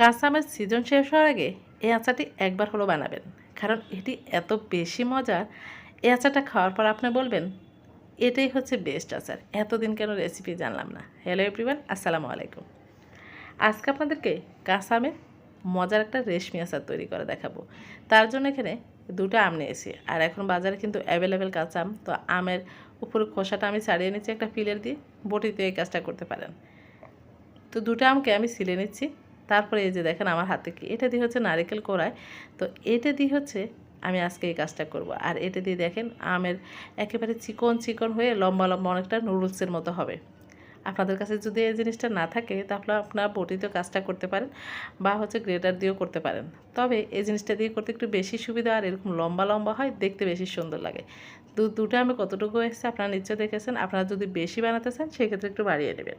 কাঁচা আমের সিজন শেষ হওয়ার আগে এই আচারটি একবার হলো বানাবেন। কারণ এটি এত বেশি মজার, এই আচারটা খাওয়ার পর আপনি বলবেন, এটাই হচ্ছে বেস্ট আচার। এতদিন কেন রেসিপি জানলাম না? হ্যালো এভরিওয়ান আসসালামু আলাইকুম। আজকে আপনাদেরকে কাঁচা আমের মজার একটা রেশমি আচার তৈরি করে দেখাবো। তার জন্য এখানে দুটো আম নিয়েছি। আর এখন বাজারে কিন্তু অ্যাভেলেবেল কাঁচা আম তো আমের উপরে খোসাটা আমি ছাড়িয়ে নিচ্ছি একটা পিলের দিয়ে। বটিতে এই কাজটা করতে পারেন। তো দুটো আমকে আমি সিলে নিচ্ছি। তারপরে এই যে দেখেন আমার হাতে কি, এটা দিয়ে হচ্ছে নারিকেল কোড়ায়। তো এটা দিয়ে হচ্ছে আমি আজকে এই কাজটা করব। আর এটা দিয়ে দেখেন আমের একেবারে চিকন চিকন হয়ে লম্বা লম্বা অনেকটা নুডলসের মতো হবে। আপনাদের কাছে যদি এই জিনিসটা না থাকে, তাহলে আপনার বটিতেও কাজটা করতে পারেন বা হচ্ছে গ্রেটার দিয়েও করতে পারেন। তবে এই জিনিসটা দিয়ে করতে একটু বেশি সুবিধা আর এরকম লম্বা লম্বা হয়, দেখতে বেশি সুন্দর লাগে। দু দুটো আমি কতটুকু এসেছে আপনারা নিশ্চয় দেখেছেন। আপনারা যদি বেশি বানাতে চান, সেক্ষেত্রে একটু বাড়িয়ে নেবেন।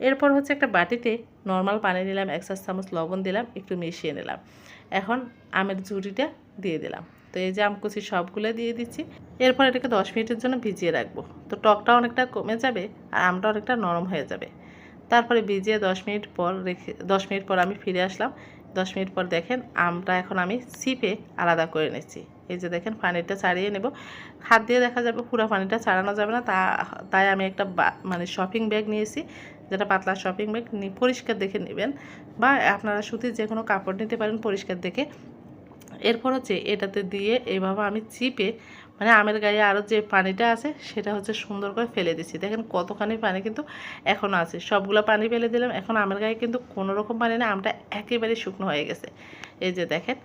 এরপর হচ্ছে একটা বাটিতে নর্মাল পানি নিলাম এক চার চামচ লবণ দিলাম, একটু মিশিয়ে নিলাম। এখন আমের ঝুড়িটা দিয়ে দিলাম। তো এই যে আমকুচি সবগুলো দিয়ে দিচ্ছি। এরপর এটাকে দশ মিনিটের জন্য ভিজিয়ে রাখব। তো টকটা অনেকটা কমে যাবে আর আমটা অনেকটা নরম হয়ে যাবে। তারপরে ভিজিয়ে দশ মিনিট পর রেখে, দশ মিনিট পর আমি ফিরে আসলাম। দশ মিনিট পর দেখেন আমটা এখন আমি সিপে আলাদা করে নিচ্ছি। এই যে দেখেন পানিটা ছাড়িয়ে নেব। হাত দিয়ে দেখা যাবে পুরো পানিটা ছাড়ানো যাবে না। তা, তাই আমি একটা মানে শপিং ব্যাগ নিয়েছি। যেটা পাতলা শপিং ব্যাগ পরিষ্কার দেখে নেবেন বা আপনারা সুতির যে কোনো কাপড় নিতে পারেন পরিষ্কার দেখে। এরপর হচ্ছে এটাতে দিয়ে এভাবে আমি চিপে মানে আমের গায়ে আরও যে পানিটা আছে সেটা হচ্ছে সুন্দর করে ফেলে দিচ্ছি। দেখেন কতখানি পানি কিন্তু এখনও আছে। সবগুলো পানি ফেলে দিলাম, এখন আমের গায়ে কিন্তু কোনো রকম পানি না, আমটা একেবারে শুকনো হয়ে গেছে। এই যে দেখেন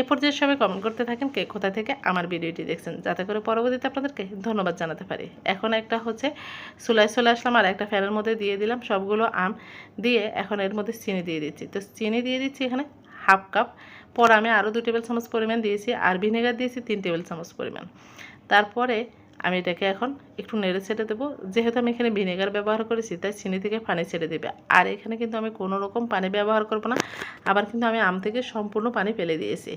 এ পর্যায়ে সবাই কমেন্ট করতে থাকেন কে কোথা থেকে আমার ভিডিওটি দেখছেন। যাতে করে পরবর্তীতে আপনাদেরকে ধন্যবাদ জানাতে পারি। এখন একটা হচ্ছে সুলাই চলে আসলাম আর একটা ফ্যানের মধ্যে দিয়ে দিলাম সবগুলো আম দিয়ে এখন এর মধ্যে চিনি দিয়ে দিচ্ছি। তো চিনি দিয়ে দিচ্ছি এখানে হাফ কাপ। পর আমি আরও দু টেবিল চামচ পরিমাণ দিয়েছি আর ভিনেগার দিয়েছি তিন টেবিল চামচ পরিমাণ। তারপরে আমি এটাকে এখন একটু নেড়ে ছেড়ে দেবো। যেহেতু আমি এখানে ভিনেগার ব্যবহার করেছি, তাই চিনি থেকে পানি ছেড়ে দেবে। আর এখানে কিন্তু আমি কোনো রকম পানি ব্যবহার করব না। আবার কিন্তু আমি আম থেকে সম্পূর্ণ পানি ফেলে দিয়েছি।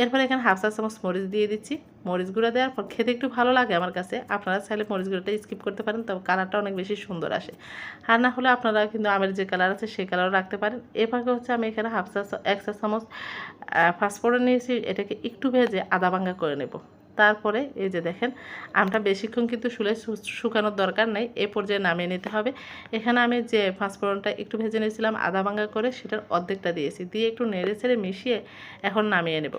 এরপর এখানে হাফ চা চামচ মরিচ দিয়ে দিচ্ছি। মরিচ গুঁড়া দেওয়ার পর খেতে একটু ভালো লাগে আমার কাছে। আপনারা চাইলে মরিচ গুঁড়োটা স্কিপ করতে পারেন, তবে কালারটা অনেক বেশি সুন্দর আসে। আর না হলে আপনারা কিন্তু আমের যে কালার আছে সেই কালারও রাখতে পারেন। এরপরে হচ্ছে আমি এখানে হাফ চা এক চা চামচ ফাস্টফোড়ন নিয়েছি। এটাকে একটু ভেজে আদা ভাঙ্গা করে নেব। তারপরে এই যে দেখেন, আমটা বেশিক্ষণ কিন্তু শুলে শুকানোর দরকার নাই, এ পর্যায়ে নামিয়ে নিতে হবে। এখানে আমি যে পাঁচফোড়নটা একটু ভেজে নিয়েছিলাম, আদা ভাঙ্গা করে সেটার অর্ধেকটা দিয়েছি, দিয়ে একটু নেড়ে ছেড়ে মিশিয়ে এখন নামিয়ে নেব।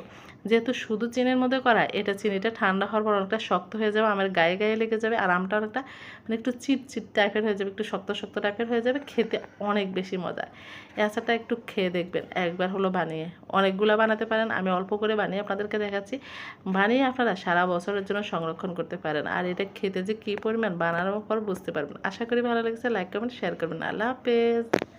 যেহেতু শুধু চিনির মধ্যে করা, এটা চিনিটা ঠান্ডা হওয়ার পর অনেকটা শক্ত হয়ে যাবে, আমার গায়ে গায়ে লেগে যাবে, আর আমটা অনেকটা মানে একটু চিট চিট টাইপের হয়ে যাবে, একটু শক্ত শক্ত টাইপের হয়ে যাবে, খেতে অনেক বেশি মজা। আচারটা একটু খেয়ে দেখবেন, একবার হলো বানিয়ে, অনেকগুলো বানাতে পারেন, আমি অল্প করে বানিয়ে আপনাদেরকে দেখাচ্ছি। বানিয়ে আপনারা সারা বছরের জন্য সংরক্ষণ করতে পারেন, আর এটা খেতে যে কী পরিমাণ, বানানোর পর বুঝতে পারবেন। আশা করি ভালো লেগেছে লাইক কমেন্ট শেয়ার করবেন। আল্লাহ হাফেজ।